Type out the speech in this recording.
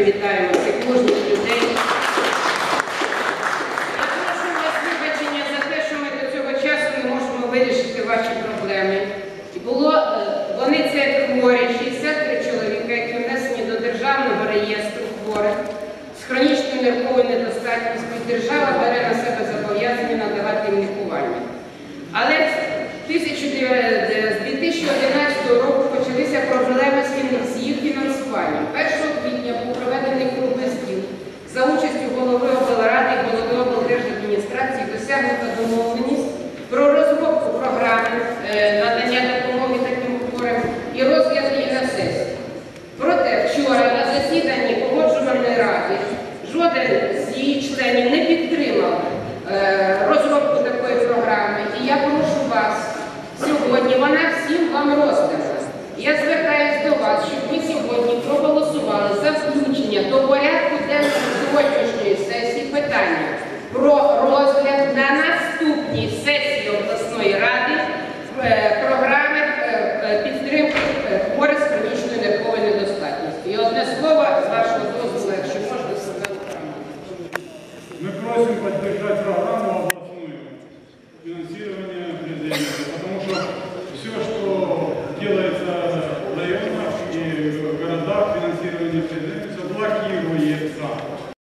привітаємо цих мужніх людей. Я прошу вас вибачення за те, що ми до цього часу не можемо вирішити ваші проблеми. Було, е, вони це хворі, 63 чоловіка, які внесені до державного реєстру хворих з хронічною нирковою недостатністю. Держава бере на себе зобов'язання надавати їм лікування. Але з 1900 досягнута домовленість про розробку програми е, надання допомоги таким хворим і розгляд її на сесії. Проте вчора на засіданні погоджувальної ради жоден з її членів не підтримав е, розробку такої програми. І я прошу вас сьогодні, вона всім вам роздана. Я звертаюсь до вас, щоб ви сьогодні проголосували за включення до порядку денного сьогоднішньої сесії питання про слово, з вашого дозволу, якщо можна, сказати. Ми просимо підтримати програму обласну фінансування президента, тому що все, що робиться районах і городах, фінансування президента,